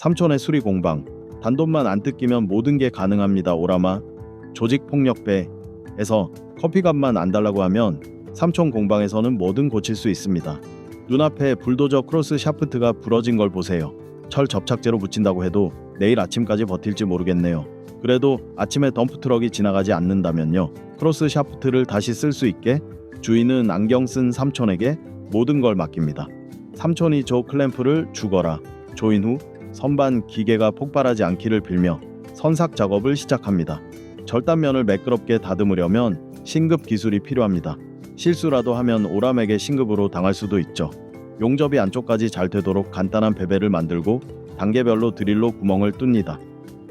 삼촌의 수리 공방. 단돈만 안 뜯기면 모든 게 가능합니다. 오라마. 조직 폭력배에서 커피값만 안 달라고 하면 삼촌 공방에서는 뭐든 고칠 수 있습니다. 눈앞에 불도저 크로스 샤프트가 부러진 걸 보세요. 철 접착제로 붙인다고 해도 내일 아침까지 버틸지 모르겠네요. 그래도 아침에 덤프트럭이 지나가지 않는다면요. 크로스 샤프트를 다시 쓸 수 있게 주인은 안경 쓴 삼촌에게 모든 걸 맡깁니다. 삼촌이 조 클램프를 주거라. 조인 후 선반 기계가 폭발하지 않기를 빌며 선삭 작업을 시작합니다. 절단면을 매끄럽게 다듬으려면 신급 기술이 필요합니다. 실수라도 하면 오람에게 신급으로 당할 수도 있죠. 용접이 안쪽까지 잘 되도록 간단한 베벨을 만들고 단계별로 드릴로 구멍을 뚫니다.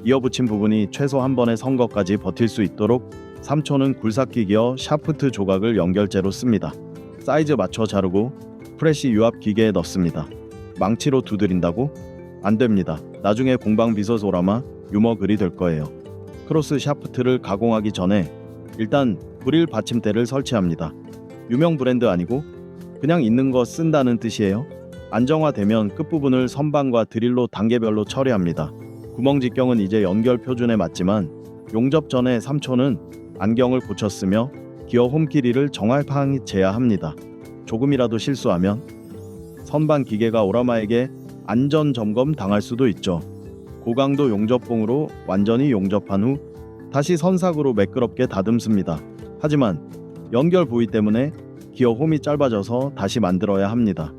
이어붙인 부분이 최소 한 번의 선거까지 버틸 수 있도록 삼촌은 굴삭기 기어 샤프트 조각을 연결제로 씁니다. 사이즈 맞춰 자르고 프레시 유압 기계에 넣습니다. 망치로 두드린다고? 안 됩니다. 나중에 공방 비서스 오라마 유머 글이 될 거예요. 크로스 샤프트를 가공하기 전에 일단 브릴 받침대를 설치합니다. 유명 브랜드 아니고 그냥 있는 거 쓴다는 뜻이에요. 안정화되면 끝부분을 선반과 드릴로 단계별로 처리합니다. 구멍 직경은 이제 연결 표준에 맞지만 용접 전에 삼촌은 안경을 고쳤으며 기어 홈 길이를 정확하게재야 합니다. 조금이라도 실수하면 선반 기계가 오라마에게 안전 점검 당할 수도 있죠. 고강도 용접봉으로 완전히 용접한 후 다시 선삭으로 매끄럽게 다듬습니다. 하지만 연결 부위 때문에 기어 홈이 짧아져서 다시 만들어야 합니다.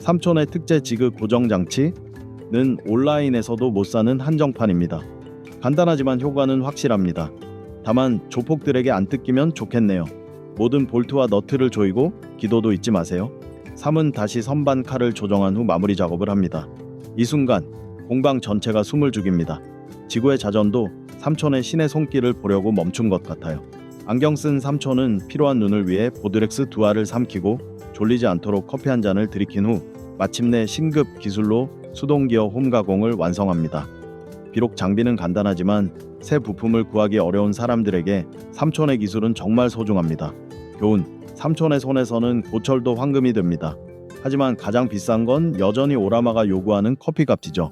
삼촌의 특제 지그 고정 장치는 온라인에서도 못 사는 한정판입니다. 간단하지만 효과는 확실합니다. 다만 조폭들에게 안 뜯기면 좋겠네요. 모든 볼트와 너트를 조이고 기도도 잊지 마세요. 3은 다시 선반 칼을 조정한 후 마무리 작업을 합니다. 이 순간 공방 전체가 숨을 죽입니다. 지구의 자전도 삼촌의 신의 손길을 보려고 멈춘 것 같아요. 안경 쓴 삼촌은 피로한 눈을 위해 보드렉스 두 알을 삼키고 졸리지 않도록 커피 한 잔을 들이킨 후 마침내 신급 기술로 수동기어 홈 가공을 완성합니다. 비록 장비는 간단하지만 새 부품을 구하기 어려운 사람들에게 삼촌의 기술은 정말 소중합니다. 교훈, 삼촌의 손에서는 고철도 황금이 됩니다. 하지만 가장 비싼 건 여전히 오라마가 요구하는 커피 값이죠.